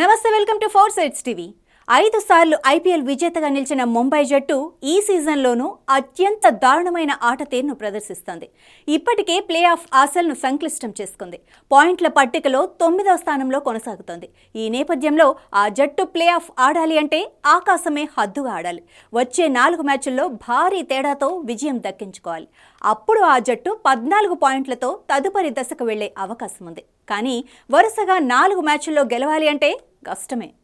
నమస్తే welcome to Four Sides TV. ఐదు సార్లు ఐపీఎల్ విజేతగా నిలిచిన ముంబై జట్టు ఈ సీజన్లోనూ అత్యంత దారుణమైన ఆట తీరును ప్రదర్శిస్తోంది. ఇప్పటికే ప్లే ఆఫ్ ఆశలను సంక్లిష్టం చేసుకుంది. పాయింట్ల పట్టికలో తొమ్మిదవ స్థానంలో కొనసాగుతోంది. ఈ నేపథ్యంలో ఆ జట్టు ప్లే ఆఫ్ ఆడాలి అంటే ఆకాశమే హద్దుగా ఆడాలి. వచ్చే నాలుగు మ్యాచ్ల్లో భారీ తేడాతో విజయం దక్కించుకోవాలి. అప్పుడు ఆ జట్టు పద్నాలుగు పాయింట్లతో తదుపరి దశకు వెళ్ళే అవకాశం ఉంది కానీ వరుసగా నాలుగు మ్యాచ్ల్లో గెలవాలి అంటే కష్టమే.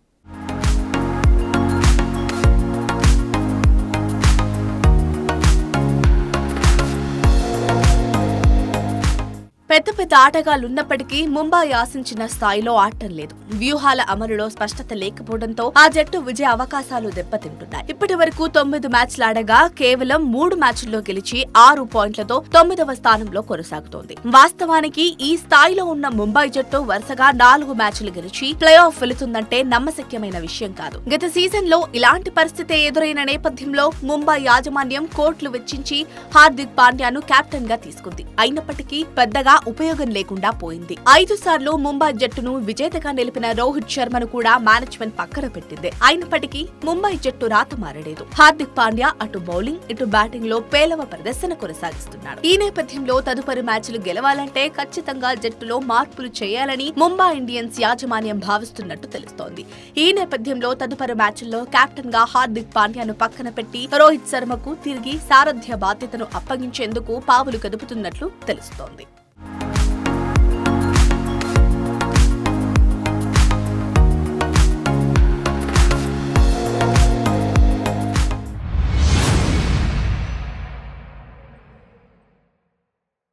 పెద్ద ఆటగాళ్ళున్నప్పటికీ ముంబై ఆశించిన స్థాయిలో ఆడటం లేదు. వ్యూహాల అమలులో స్పష్టత లేకపోవడంతో ఆ జట్టు విజయ అవకాశాలు దెబ్బతింటున్నాయి. ఇప్పటి వరకు తొమ్మిది మ్యాచ్లు ఆడగా కేవలం మూడు మ్యాచ్ల్లో గెలిచి ఆరు పాయింట్లతో తొమ్మిదవ స్థానంలో కొనసాగుతోంది. వాస్తవానికి ఈ స్థాయిలో ఉన్న ముంబై జట్టు వరుసగా నాలుగు మ్యాచ్లు గెలిచి ప్లే ఆఫ్ వెళుతుందంటే నమ్మశక్యమైన విషయం కాదు. గత సీజన్లో ఇలాంటి పరిస్థితి ఎదురైన నేపథ్యంలో ముంబై యాజమాన్యం కోట్లు వెచ్చించి హార్దిక్ పాండ్యాను కెప్టెన్గా తీసుకుంది. అయినప్పటికీ పెద్దగా ఉపయోగం లేకుండా పోయింది. ఐదు సార్లు ముంబై జట్టును విజేతగా నిలిపిన రోహిత్ శర్మను కూడా మేనేజ్మెంట్ పక్కన పెట్టింది. అయినప్పటికీ ముంబై జట్టు రాత మారలేదు. హార్దిక్ పాండ్యా అటు బౌలింగ్ ఇటు బ్యాటింగ్లో పేలవ ప్రదర్శన కొనసాగిస్తున్నాడు. ఈ నేపథ్యంలో తదుపరి మ్యాచ్లు గెలవాలంటే ఖచ్చితంగా జట్టులో మార్పులు చేయాలని ముంబై ఇండియన్స్ యాజమాన్యం భావిస్తున్నట్టు తెలుస్తోంది. ఈ నేపథ్యంలో తదుపరి మ్యాచ్ల్లో కెప్టెన్గా హార్దిక్ పాండ్యాను పక్కన పెట్టి రోహిత్ శర్మకు తిరిగి సారథ్య బాధ్యతను అప్పగించేందుకు పావులు కదుపుతున్నట్లు తెలుస్తోంది.